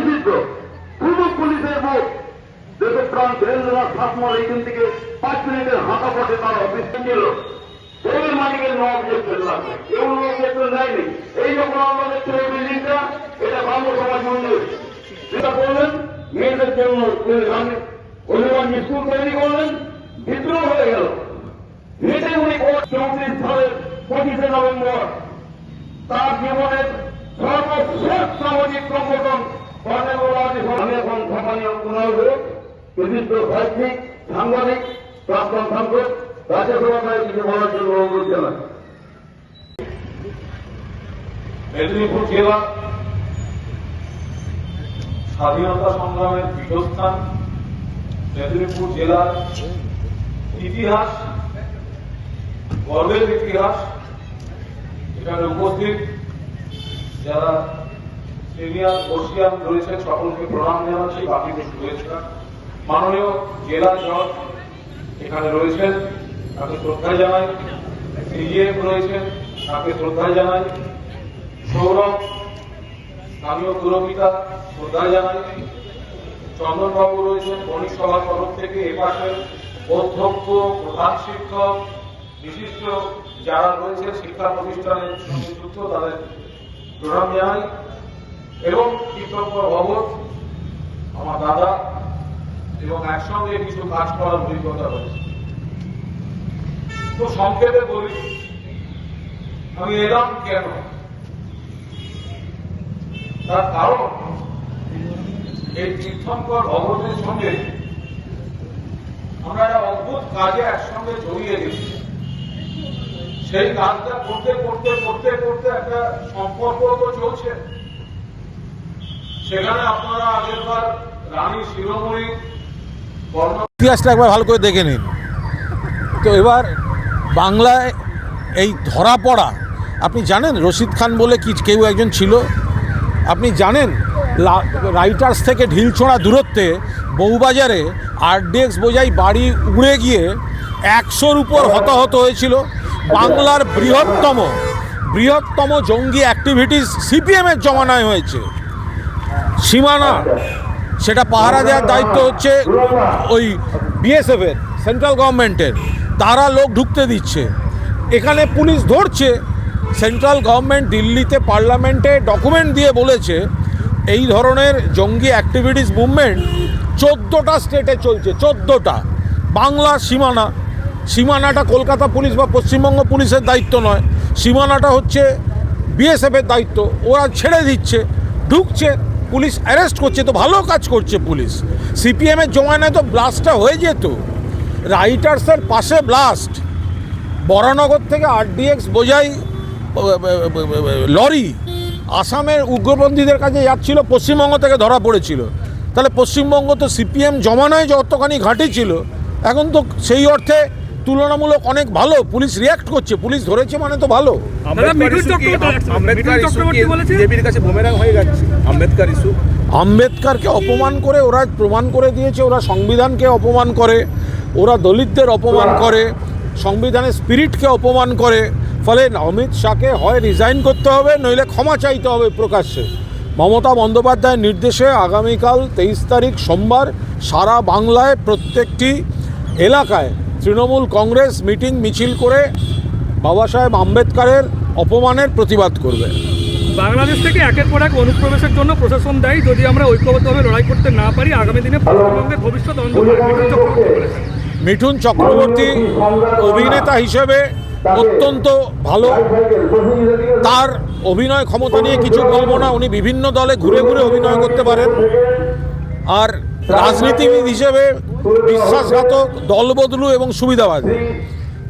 নিষিদ্ধ কোনো পুলিশের ভোট দেশপ্রাণ বীরেন্দ্রনাথ ঠাকুমার এইখান থেকে পাঁচ মিনিটের হাঁটা পথে তার অফিস ছিল। সেই মালিকের নো অবজেকশন লাগবে কেউ নো অবজেকশন দেয়নি। এই যখন আমরা দেখছি এই বিল্ডিংটা, এটা বাংলা সমাজ মন্দির। যেটা করলেন মেয়েদের জন্য অনুমান স্কুল তৈরি করলেন, বিদ্রোহ হয়ে গেল। নিজে উনি চৌত্রিশ সালের পঁচিশে নভেম্বর। তার জীবনের সর্বশেষ সামাজিক সংগঠন আমি সাংবাদিক, প্রাক্তন সাংসদ রাজ্যসভায় কিছু বলার জন্য অনুরোধ জানাই। মেদিনীপুর জেলা স্বাধীনতা সংগ্রামের পীঠস্থান, মেদিনীপুর জেলার ইতিহাস, গর্বের ইতিহাস, এখানে উপস্থিত যারা সিনিয়র বর্ষিয়ান রয়েছেন সকলকে প্রণাম জানাচ্ছি বাকিদের শুভেচ্ছা মাননীয় জেলা জজ এখানে রয়েছেন, তাকে শ্রদ্ধা জানাই। সিজিএম রয়েছেন তাকে শ্রদ্ধা জানাই। সৌরভ, স্থানীয় পুরপিতা শ্রদ্ধা জানাই। চন্দনবাবু রয়েছেন, বণিক সভার তরফ থেকে এপাশে অধ্যক্ষ, প্রধান শিক্ষক, বিশিষ্ট যারা রয়েছে, শিক্ষা প্রতিষ্ঠানের যুক্ত, তাদের প্রণাম জানাই। এবং কীর্তনকর ভগত আমার দাদা এবং একসঙ্গে কিছু কাজ করার অভিজ্ঞতা রয়েছে। তো সংক্ষেপে বলি, আমি এলাম কেন? তার কারণ, এই তীর্থঙ্কর ভগবতের সঙ্গে আমরা একটা অদ্ভুত কাজে একসঙ্গে জড়িয়ে গেছি। সেই কাজটা করতে করতে করতে করতে একটা সম্পর্ক তো চলছে। সেখানে আপনারা আগেরবার রানী শিরোমণি ইতিহাসটা একবার ভালো করে দেখে নিন। তো এবার বাংলায় এই ধরা পড়া, আপনি জানেন রশিদ খান বলে কি কেউ একজন ছিল? আপনি জানেন রাইটার্স থেকে ঢিলছোড়া দূরত্বে বউবাজারে আরডিএক্স বোঝাই বাড়ি উড়ে গিয়ে একশোর উপর হতাহত হয়েছিল বাংলার বৃহত্তম বৃহত্তম জঙ্গি অ্যাক্টিভিটিস সিপিএমের জমানায় হয়েছে। সীমানা, সেটা পাহারা দেওয়ার দায়িত্ব হচ্ছে ওই বিএসএফের সেন্ট্রাল গভর্নমেন্টের তারা লোক ঢুকতে দিচ্ছে। এখানে পুলিশ ধরছে সেন্ট্রাল গভর্নমেন্ট দিল্লিতে পার্লামেন্টে ডকুমেন্ট দিয়ে বলেছে, এই ধরনের জঙ্গি অ্যাক্টিভিটিস মুভমেন্ট চোদ্দোটা স্টেটে চলছে, চোদ্দোটা। বাংলার সীমানা। সীমানাটা কলকাতা পুলিশ বা পশ্চিমবঙ্গ পুলিশের দায়িত্ব নয়। সীমানাটা হচ্ছে বিএসএফের দায়িত্ব। ওরা ছেড়ে দিচ্ছে, ঢুকছে। পুলিশ অ্যারেস্ট করছে তো ভালো কাজ করছে পুলিশ। সিপিএমের জমানায় তো ব্লাস্টটা হয়ে যেত। রাইটার্সের পাশে ব্লাস্ট। বরানগর থেকে আরডিএক্স বোঝাই লরি। আসামের উগ্রপন্থীদের কাছে যাচ্ছিল, পশ্চিমবঙ্গ থেকে ধরা পড়েছিল। তাহলে পশ্চিমবঙ্গ তো সিপিএম জমানায় যতখানি ঘাঁটি ছিল, এখন তো সেই অর্থে তুলনামূলক অনেক ভালো পুলিশ রিয়াক্ট করছে পুলিশ ধরেছে মানে তো ভালো। হয়ে আম্বেদকারকে অপমান করে ওরা প্রমাণ করে দিয়েছে ওরা সংবিধানকে অপমান করে ওরা দলিতদের অপমান করে সংবিধানের স্পিরিটকে অপমান করে। ফলে অমিত শাহকে হয় রিজাইন করতে হবে নইলে ক্ষমা চাইতে হবে প্রকাশ্যে। মমতা বন্দ্যোপাধ্যায়ের নির্দেশে আগামীকাল তেইশ তারিখ সোমবার সারা বাংলায় প্রত্যেকটি এলাকায় তৃণমূল কংগ্রেস মিটিং মিছিল করে বাবা সাহেব আম্বেদকারের অপমানের প্রতিবাদ করবে। বাংলাদেশ থেকে একের পর এক অনুপ্রবেশের জন্য প্রশাসন দেয়। যদি আমরা ঐক্যবদ্ধভাবে লড়াই করতে না পারি আগামী দিনে পশ্চিমবঙ্গের ভবিষ্যৎ মিঠুন চক্রবর্তী মিঠুন চক্রবর্তী অভিনেতা হিসেবে অত্যন্ত ভালো। তার অভিনয় ক্ষমতা নিয়ে কিছু বলব না। উনি বিভিন্ন দলে ঘুরে ঘুরে অভিনয় করতে পারেন। আর রাজনীতিবিদ হিসেবে বিশ্বাসঘাতক দলবদলু এবং সুবিধাবাদী।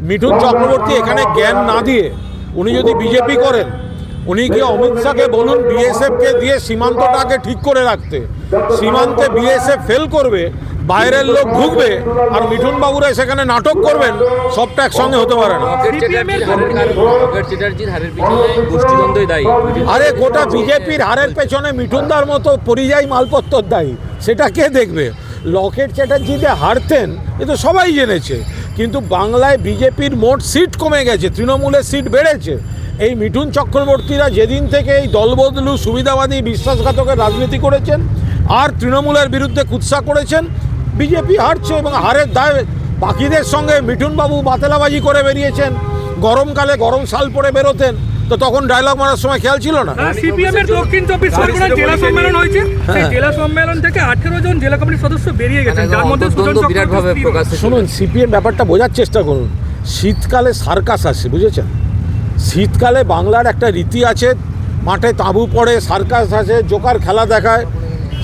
মিঠুন চক্রবর্তী এখানে জ্ঞান না দিয়ে উনি যদি বিজেপি করেন উনি গিয়ে অমিত শাহকে বলুন বিএসএফকে দিয়ে সীমান্তটাকে ঠিক করে রাখতে? সীমান্তে বিএসএফ ফেল করবে বাইরের লোক ঢুকবে আর মিঠুন বাবুরা সেখানে নাটক করবেন সবটা একসঙ্গে হতে পারে না। আরে গোটা বিজেপির হারের পেছনে মিঠুনদার মতো পরিযায়ী মালপত্তর দায়ী সেটা কে দেখবে? লকেট চ্যাটার্জি যে হারতেন, এ তো সবাই জেনেছে। কিন্তু বাংলায় বিজেপির মোট সিট কমে গেছে, তৃণমূলের সিট বেড়েছে। এই মিঠুন চক্রবর্তীরা যেদিন থেকে এই দলবদলু সুবিধাবাদী বিশ্বাসঘাতকের রাজনীতি করেছেন আর তৃণমূলের বিরুদ্ধে কুৎসা করেছেন, বিজেপি হারছে এবং হারের দায় বাকিদের সঙ্গে মিঠুনবাবু বাতেলাবাজি করে বেরিয়েছেন, গরমকালে গরম শাল পরে বেরোতেন। তো তখন ডায়লগ মারার সময় খেয়াল ছিল না? সিপিএম এর দক্ষিণ চব্বিশ পরগনার জেলা সম্মেলন হয়েছে। সেই জেলা সম্মেলন থেকে আঠেরো জন জেলা কমিটির সদস্য বেরিয়ে গেছেন। যার মধ্যে বিরাটভাবে চক্রবর্তী প্রকাশ শুনুন সিপিএম ব্যাপারটা বোঝার চেষ্টা করুন। শীতকালে সার্কাস আসে বুঝেছেন? শীতকালে বাংলার একটা রীতি আছে মাঠে তাঁবু পড়ে সার্কাস আছে জোকার খেলা দেখায়।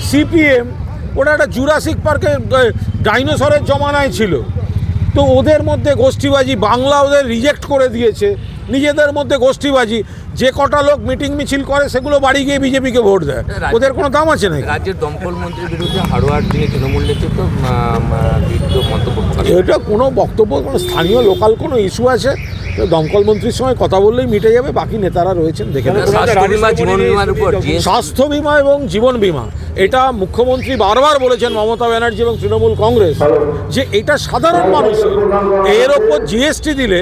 সিপিএম ওটা একটা জুরাসিক পার্কে ডাইনোসরের জমানায় ছিল। তো ওদের মধ্যে গোষ্ঠীবাজি বাংলা ওদের রিজেক্ট করে দিয়েছে। নিজেদের মধ্যে গোষ্ঠীবাজি। যে কটা লোক মিটিং মিছিল করে সেগুলো বাড়ি গিয়ে বিজেপিকে ভোট দেয়। ওদের কোনো দাম আছে নাকি? রাজ্যের দমকল মন্ত্রীর বিরুদ্ধে তৃণমূল নেতৃত্ব মন্তব্য এটা কোনো বক্তব্য কোনো স্থানীয় লোকাল কোনো ইস্যু আছে? দমকল মন্ত্রীর সঙ্গে কথা বললেই মিটে যাবে বাকি নেতারা রয়েছেন দেখে নেবেন। স্বাস্থ্য বিমা জীবন বিমার উপর স্বাস্থ্য বিমা এবং জীবন বিমা এটা মুখ্যমন্ত্রী বারবার বলেছেন মমতা ব্যানার্জি এবং তৃণমূল কংগ্রেস যে এটা সাধারণ মানুষ এর ওপর জিএসটি দিলে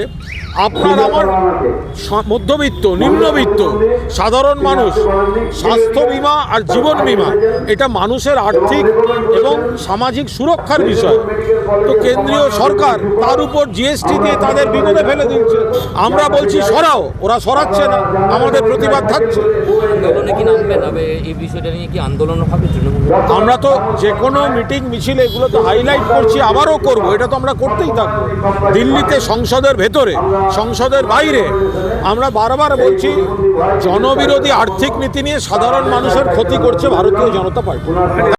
আপনার আমার মধ্যবিত্ত নিম্নবিত্ত সাধারণ মানুষ স্বাস্থ্য বিমা আর জীবন বিমা এটা মানুষের আর্থিক এবং সামাজিক সুরক্ষার বিষয়। তো কেন্দ্রীয় সরকার তার উপর জিএসটি দিয়ে তাদের বিপদে ফেলে দিচ্ছে। আমরা বলছি সরাও ওরা সরাচ্ছে না আমাদের প্রতিবাদ থাকছে। আমরা তো যে কোনো মিটিং মিছিল এগুলো তো হাইলাইট করছি আবারও করব এটা তো আমরা করতেই থাকব। দিল্লিতে সংসদের ভেতরে সংসদের বাইরে। আমরা বারবার বলছি, জনবিরোধী আর্থিক নীতি নিয়ে সাধারণ মানুষের ক্ষতি করছে ভারতীয় জনতা পার্টি।